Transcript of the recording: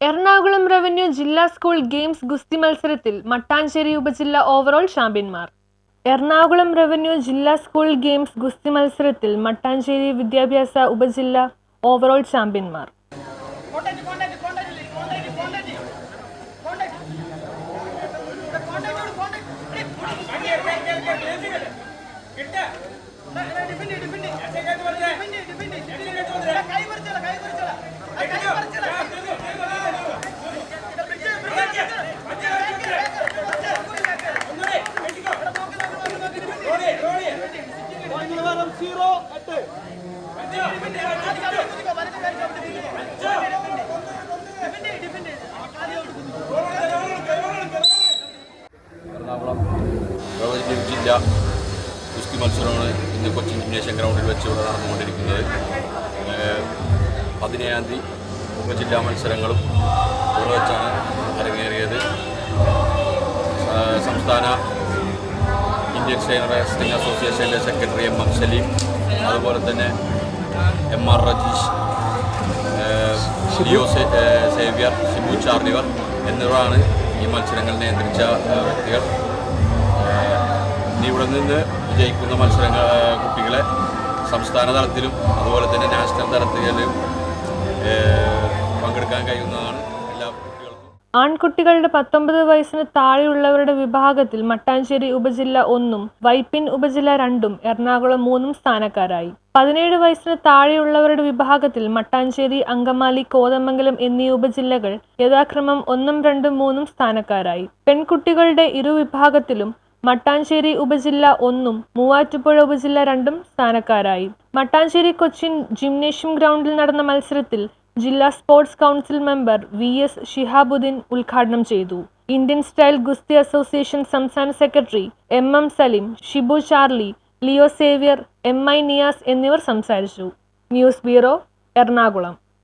Ernakulam revenue ജില്ലാ school games ഗുസ്തി മത്സരത്തിൽ മട്ടാഞ്ചേരി ഉപജില്ല ഓവറോൾ ചാമ്പ്യന്മാർ എറണാകുളം റവന്യൂ ജില്ലാ സ്കൂൾ ഗെയിംസ് ഗുസ്തി മത്സരത്തിൽ മട്ടാഞ്ചേരി വിദ്യാഭ്യാസ ഉപജില്ല ഓവറോൾ ചാമ്പ്യന്മാർ കോണ്ടാക്ട് കോണ്ടാക്ട് എറണാകുളം റവന്യൂ ജില്ല കുസ്തി മത്സരമാണ് ഇന്ന് കൊച്ചിൻ ജിംനേഷ്യം ഗ്രൗണ്ടിൽ വെച്ച് ഇവിടെ നടന്നുകൊണ്ടിരിക്കുന്നത് പതിനേഴാം തീയതി ഉപജില്ലാ മത്സരങ്ങളും ഇവിടെ വെച്ചാണ് അരങ്ങേറിയത്. സംസ്ഥാന ഇന്ത്യൻ സ്റ്റൈനർ റെസ്ലിംഗ് അസോസിയേഷനിലെ സെക്രട്ടറി എം എം സലീം അതുപോലെ തന്നെ M R Rajeesh Leo Xavier Shibu ചാർണിവർ എന്നിവരാണ് ഈ മത്സരങ്ങൾ നിയന്ത്രിച്ച വ്യക്തികൾ. ഇനി ഇവിടെ നിന്ന് വിജയിക്കുന്ന മത്സരങ്ങൾ കുട്ടികളെ സംസ്ഥാന തലത്തിലും അതുപോലെ തന്നെ നാഷണൽ തലത്തിലും പങ്കെടുക്കാൻ കഴിയുന്നതാണ് എല്ലാ കുട്ടികൾക്കും. ആൺകുട്ടികളുടെ പത്തൊമ്പത് വയസ്സിന് താഴെയുള്ളവരുടെ വിഭാഗത്തിൽ മട്ടാഞ്ചേരി ഉപജില്ല ഒന്നും വൈപ്പിൻ ഉപജില്ല രണ്ടും എറണാകുളം മൂന്നും സ്ഥാനക്കാരായി. പതിനേഴ് വയസ്സിന് താഴെയുള്ളവരുടെ വിഭാഗത്തിൽ മട്ടാഞ്ചേരി അങ്കമാലി കോതമംഗലം എന്നീ ഉപജില്ലകൾ യഥാക്രമം ഒന്നും രണ്ടും മൂന്നും സ്ഥാനക്കാരായി. പെൺകുട്ടികളുടെ ഇരു വിഭാഗത്തിലും മട്ടാഞ്ചേരി ഉപജില്ല ഒന്നും മൂവാറ്റുപുഴ ഉപജില്ല രണ്ടും സ്ഥാനക്കാരായി. മട്ടാഞ്ചേരി കൊച്ചിൻ ജിംനേഷ്യം ഗ്രൗണ്ടിൽ നടന്ന മത്സരത്തിൽ ജില്ലാ sports council member V S Shihabuddin ഉദ്ഘാടനം ചെയ്തു. ഇന്ത്യൻ സ്റ്റൈൽ ഗുസ്തി അസോസിയേഷൻ സംസ്ഥാന secretary M M Saleem Shibu Charlie Leo Xavier M I Niyas എന്നിവർ സംസാരിച്ചു. News bureau Ernakulam.